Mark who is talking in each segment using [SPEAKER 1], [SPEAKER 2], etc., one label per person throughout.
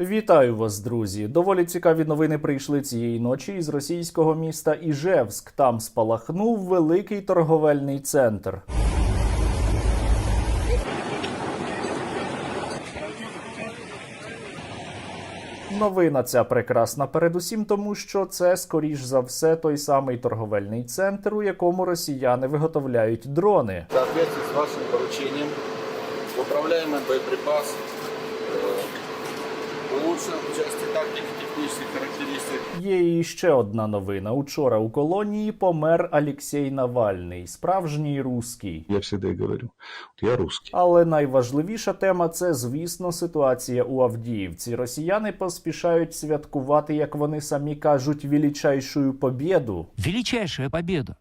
[SPEAKER 1] Вітаю вас, друзі! Доволі цікаві новини прийшли цієї ночі із російського міста Іжевськ. Там спалахнув великий торговельний центр. Новина ця прекрасна передусім тому, що це скоріш за все той самий торговельний центр, у якому росіяни виготовляють дрони.
[SPEAKER 2] Соответствии с вашим поручением управляемый боеприпас улучшен в части тактики технических характеристик.
[SPEAKER 1] Є і ще одна новина. Учора у колонії помер Алексій Навальний, справжній руський.
[SPEAKER 3] Я всегда и говорю, я русский.
[SPEAKER 1] Але найважливіша тема це, звісно, ситуація у Авдіївці. Росіяни поспішають святкувати, як вони самі кажуть, величайшую побєду.
[SPEAKER 4] Величайшая победа,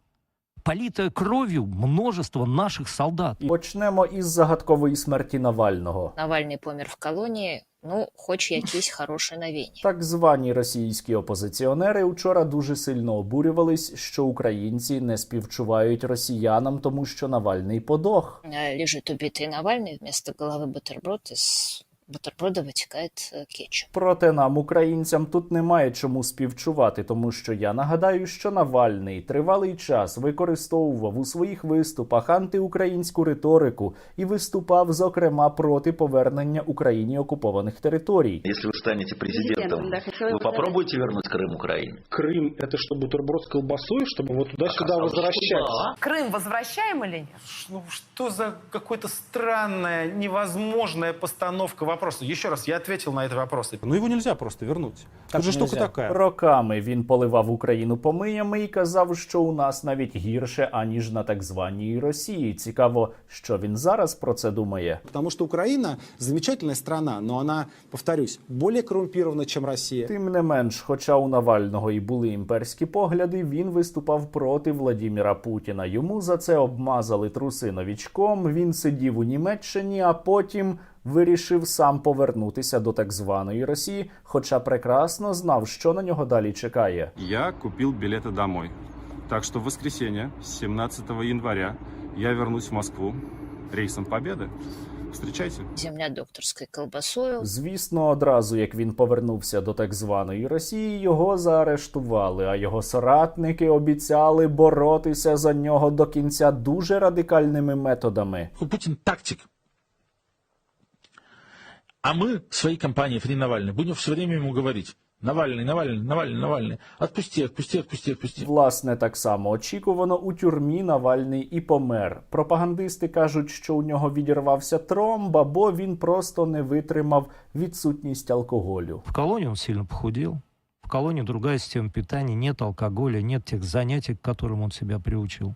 [SPEAKER 4] политая кровью множество наших солдат.
[SPEAKER 1] І почнемо із загадкової смерті Навального.
[SPEAKER 5] Навальний помер в колонії. Ну, хоч якісь хороші новини.
[SPEAKER 1] Так звані російські опозиціонери вчора дуже сильно обурювались, що українці не співчувають росіянам, тому що Навальний подох.
[SPEAKER 5] Э, Лежит убитый Навальный, вместо головы бутерброд, из бутерброда вытекает э, кетчуп.
[SPEAKER 1] Проте нам, українцям, тут немає чому співчувати, тому що я нагадаю, що Навальний тривалий час використовував у своїх виступах антиукраїнську риторику і виступав, зокрема, проти повернення Україні окупованих територій.
[SPEAKER 6] Если вы станете президентом,
[SPEAKER 7] Президентом, да, хотела
[SPEAKER 6] вы
[SPEAKER 7] бы
[SPEAKER 6] попробуете вернуть Крым Украине?
[SPEAKER 8] Крым это что, бутерброд с колбасой, чтобы вот туда-сюда
[SPEAKER 6] Оказалось, что
[SPEAKER 8] возвращать?
[SPEAKER 6] да.
[SPEAKER 7] Крым возвращаем или нет?
[SPEAKER 9] Ну, что за какой-то странная, невозможная постановка вопроса? Еще раз, я ответил на этот вопрос.
[SPEAKER 10] Ну его нельзя просто вернуть. Тут же штука такая.
[SPEAKER 1] Роками він поливав Україну помиями і казав, що у нас навіть гірше аніж на так званій Росії. Цікаво, що він зараз про це думає.
[SPEAKER 10] Потому что Украина замечательная страна, но она, повторюсь, более коррумпирована, чем Россия.
[SPEAKER 1] Тим не менш, хоча у Навального і були імперські погляди, він виступав проти Владіміра Путіна. Йому за це обмазали труси новічком. Він сидів у Німеччині, а потім вирішив сам повернутися до так званої Росії, хоча прекрасно знав, що на нього далі чекає.
[SPEAKER 11] Я купил билеты домой. Так что в воскресенье, 17 января, я вернусь в Москву рейсом Победы. Встречайте.
[SPEAKER 5] Земля докторською колбасою.
[SPEAKER 1] Звісно, одразу як він повернувся до так званої Росії, його заарештували, а його соратники обіцяли боротися за нього до кінця дуже радикальними методами.
[SPEAKER 4] Путин тактик. А мы в своей компании Фри Навальный будем все время ему говорить. Навальный, Навальный, Навальный, Навальный. Отпусти, отпусти, отпусти, отпусти.
[SPEAKER 1] Власне, так само очікувано у тюрмі Навальний і помер. Пропагандисти кажуть, що у нього відірвався тромб, або він просто не витримав відсутність алкоголю.
[SPEAKER 4] В колонии он сильно похудел. В колонии другая система питания, нет алкоголя, нет тех занятий, к которым он себя приучил.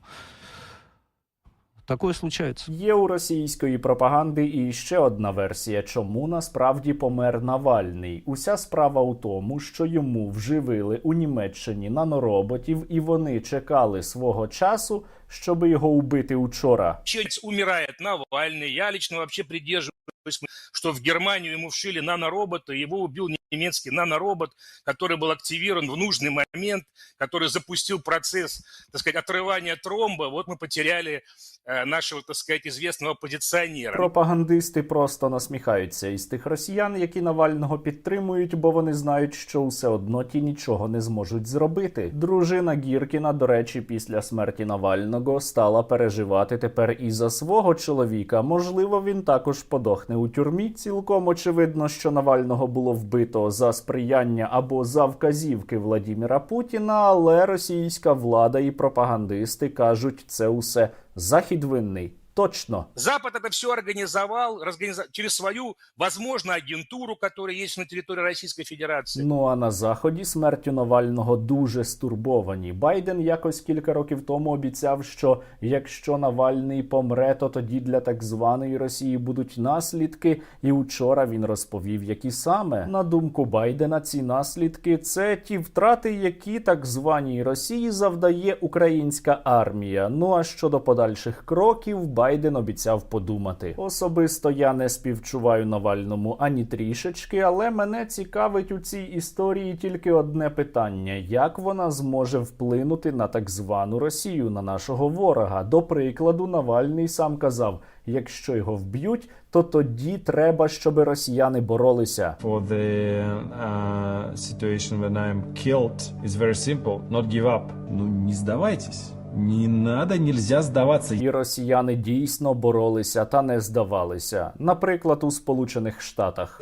[SPEAKER 4] Такое случается.
[SPEAKER 1] Є у російської пропаганди і ще одна версія, чому насправді помер Навальний. Уся справа у тому, що йому вживили у Німеччині нанороботів, і вони чекали свого часу, щоб його убити учора.
[SPEAKER 9] Сейчас умирает Навальный. Я лично вообще придерживаюсь, что в Германию ему вшили наноробота, его убил немецкий наноробот, который был активирован в нужный момент, который запустил процесс, так сказать, отрывания тромба. Вот мы потеряли э, нашего, так сказать, известного оппозиционера.
[SPEAKER 1] Пропагандисти просто насміхаються із тих росіян, які Навального підтримують, бо вони знають, що все одно ті нічого не зможуть зробити. Дружина Гіркіна, до речі, після смерті Навального стала переживати тепер і за свого чоловіка. Можливо, він також подохне у тюрмі. Цілком очевидно, що Навального було вбито за сприяння або за вказівки Владіміра Путіна, але російська влада і пропагандисти кажуть, це усе захід винний. Точно.
[SPEAKER 9] Запад это все организовал организа- через свою, возможно, агентуру, которая есть на территории Российской Федерации.
[SPEAKER 1] Ну а на заході смертю Навального дуже стурбовані. Байден якось кілька років тому обіцяв, що якщо Навальний помре, то тоді для так званої Росії будуть наслідки. І учора він розповів, які саме на думку Байдена ці наслідки це ті втрати, які так званій Росії завдає українська армія. Ну а щодо подальших кроків, Байден обіцяв подумати. Особисто я не співчуваю Навальному ані трішечки, але мене цікавить у цій історії тільки одне питання: як вона зможе вплинути на так звану Росію, на нашого ворога? До прикладу, Навальний сам казав: якщо його вб'ють, то тоді треба, щоб росіяни боролися.
[SPEAKER 7] for the uh, situation when I'm killed is very simple. Not give up. Ну, не сдавайтесь. Не надо, нельзя сдаваться.
[SPEAKER 1] І росіяни дійсно боролися та не здавалися. Наприклад, у Сполучених Штатах.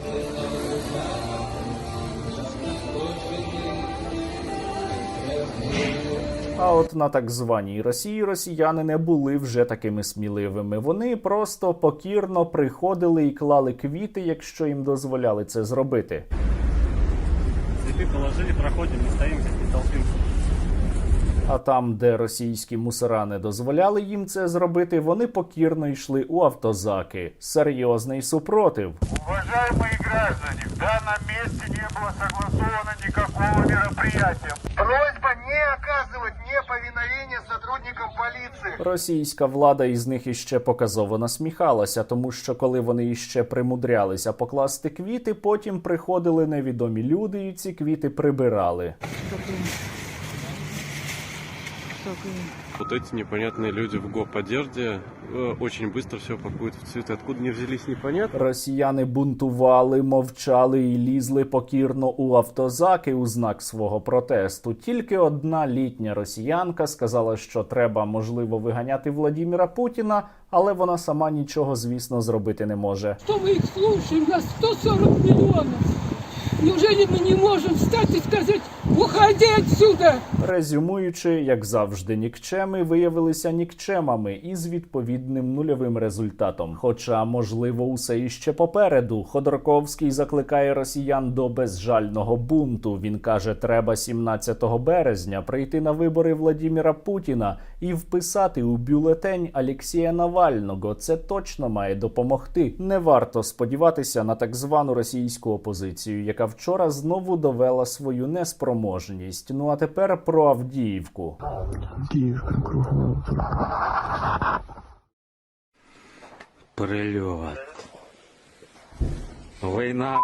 [SPEAKER 1] А от на так званій Росії росіяни не були вже такими сміливими. Вони просто покірно приходили і клали квіти, якщо їм дозволяли це зробити.
[SPEAKER 8] положили, проходим, не стоим не толпимся.
[SPEAKER 1] А там, де російські мусора не дозволяли їм це зробити, вони покірно йшли у автозаки. Серйозний супротив.
[SPEAKER 9] Уважаемые граждане, в данном месте не было согласовано никакого мероприятия. Просьба не оказывать неповиновение сотрудникам полиции.
[SPEAKER 1] Російська влада із них іще показово насміхалася, тому що коли вони іще примудрялися покласти квіти, потім приходили невідомі люди і ці квіти прибирали.
[SPEAKER 11] Вот эти непонятные люди в гоп-одежде э, очень быстро все пакуют в цветы. Откуда они взялись, непонятно.
[SPEAKER 1] Росіяни бунтували, мовчали і лізли покірно у автозаки у знак свого протесту. Тільки одна літня росіянка сказала, що треба можливо виганяти Владіміра Путіна, але вона сама нічого, звісно, зробити не може.
[SPEAKER 12] Что мы их слушаем? Нас 140 миллионов. Неужели мы не можем встать и сказать, уходи отсюда?
[SPEAKER 1] Резюмуючи, як завжди, нікчеми виявилися нікчемами із відповідним нульовим результатом. Хоча, можливо, усе іще попереду. Ходорковський закликає росіян до безжального бунту. Він каже, треба 17 березня прийти на вибори Владіміра Путіна і вписати у бюлетень Алексія Навального. Це точно має допомогти. Не варто сподіватися на так звану російську опозицію, яка вчора знову довела свою неспроможність. Ну а тепер про Авдіївку.
[SPEAKER 3] Прильот. Война.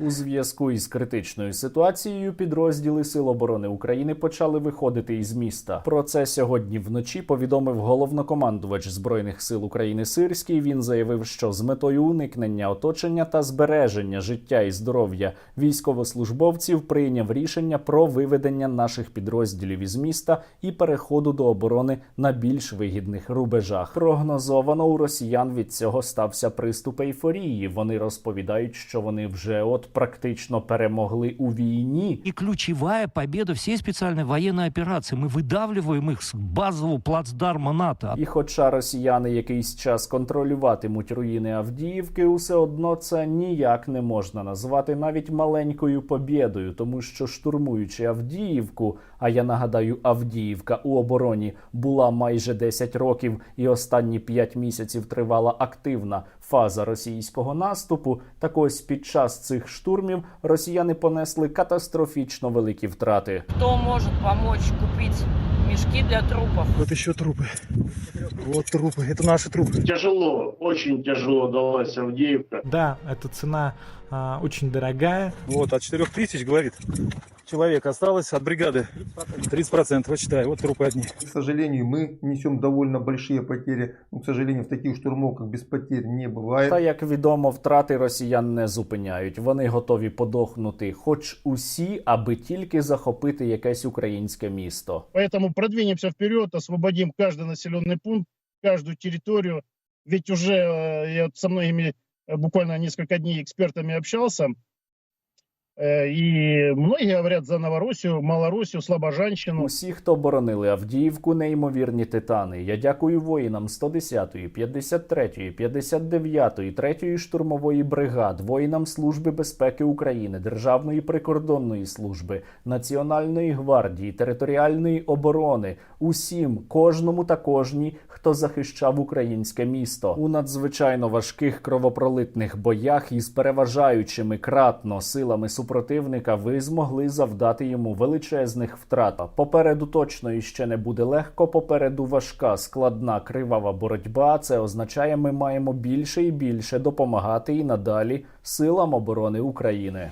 [SPEAKER 1] У зв'язку із критичною ситуацією підрозділи Сил оборони України почали виходити із міста. Про це сьогодні вночі повідомив головнокомандувач збройних сил України Сирський. Він заявив, що з метою уникнення оточення та збереження життя і здоров'я військовослужбовців прийняв рішення про виведення наших підрозділів із міста і переходу до оборони на більш вигідних рубежах. Прогнозовано у росіян від цього стався приступ ейфорії. Вони розповідають, що вони вже от практично перемогли у війні.
[SPEAKER 12] И ключевая победа всей специальной военной операции. Мы выдавливаем их с базового плацдарма НАТО.
[SPEAKER 1] І хоча росіяни якийсь час контролюватимуть руїни Авдіївки, усе одно це ніяк не можна назвати навіть маленькою побєдою, тому що штурмуючи Авдіївку, а я нагадаю, Авдіївка у обороні була майже 10 років, і останні 5 місяців тривала активна фаза російського наступу. Так ось під час цих штурмів росіяни понесли катастрофічно великі втрати.
[SPEAKER 12] Кто может помочь купить мешки для трупов?
[SPEAKER 8] Вот еще трупы. Вот трупы. Это наши трупы.
[SPEAKER 9] Тяжело, очень тяжело далась Авдеевка.
[SPEAKER 8] Да, эта цена а, очень дорогая. Вот, от 4 тысяч, говорит, человек осталось от бригады. 30%, вот считай, вот трупы одни.
[SPEAKER 7] К сожалению, мы несем довольно большие потери. Но, к сожалению, в таких штурмовках без потерь не бывает.
[SPEAKER 1] Та як відомо, втрати росіян не зупиняють. Вони готові подохнути, хоч усі, аби тільки захопити якесь українське місто.
[SPEAKER 9] Поэтому продвинемся вперед, освободим каждый населенный пункт, каждую территорию. Ведь уже э, я вот со многими э, буквально несколько дней экспертами общался, э, и многие говорят за Новороссию, Малороссию, Слобожанщину.
[SPEAKER 1] Усі, хто боронили Авдіївку, неймовірні титани. Я дякую воїнам 110-ї, 53-ї, 59-ї, 3-ї штурмової бригад, воїнам Служби безпеки України, Державної прикордонної служби, Національної гвардії, територіальної оборони, усім, кожному та кожній, хто захищав українське місто у надзвичайно важких кровопролитних боях із переважаючими кратно силами супротивника, ви змогли завдати йому величезних втрат. Попереду точно іще не буде легко. Попереду важка, складна, кривава боротьба. Це означає, ми маємо більше і більше допомагати і надалі силам оборони України.